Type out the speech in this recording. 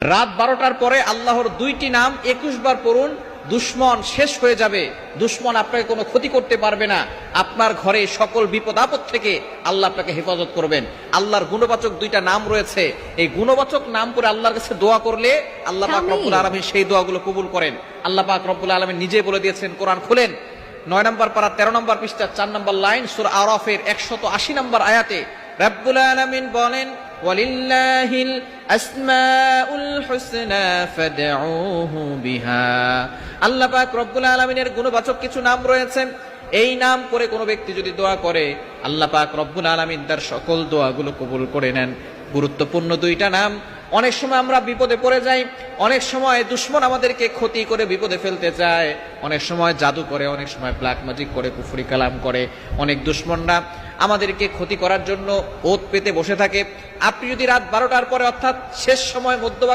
রাত বারোটার পরে আল্লাহর দুইটি নাম একুশ বার পড়ুন দুশ্মন শেষ হয়ে যাবে। দুশ্মন আপনাকে কোনো ক্ষতি করতে পারবে না। আপনার ঘরে সকল বিপদ আপদ থেকে আল্লাহ আপনাকে হেফাজত করবেন। আল্লাহর গুণবাচক দুইটা নাম রয়েছে। এই গুণবাচক নাম করে আল্লাহর কাছে দোয়া করলে আল্লাহ পাক। রব্বুল আলমী সেই দোয়াগুলো কবুল করেন। আল্লাহ পাক রব্বুল আলমী নিজে বলে দিয়েছেন কোরআন খুলেন। নয় নম্বর পারা তেরো নম্বর পৃষ্ঠা চার নম্বর লাইন সুর আরফের একশত আশি নম্বর আয়াতে রব্বুল আলমিন বলেন ওয়ালিল্লাহিল আসমাউল হুসনা ফাদউহু বিহা। আল্লাহ পাক রব্বুল আলামিনের গুণবাচক কিছু নাম রয়েছে। এই নাম করে কোনো ব্যক্তি যদি দোয়া করে, আল্লাহ পাক রব্বুল আলামিন তার সকল দোয়াগুলো কবুল করে নেন। গুরুত্বপূর্ণ দুইটা নাম। অনেক সময় আমরা বিপদে পড়ে যাই, অনেক সময় দুশ্মন আমাদেরকে ক্ষতি করে বিপদে ফেলতে চায়, অনেক সময় জাদু করে, অনেক সময় ব্ল্যাক ম্যাজিক করে, কুফরি কালাম করে, অনেক দুশ্মনরা আমাদেরকে ক্ষতি করার জন্য ওত পেতে বসে থাকে। আপনি যদি রাত বারোটার পরে অর্থাৎ শেষ সময় মধ্যভাগ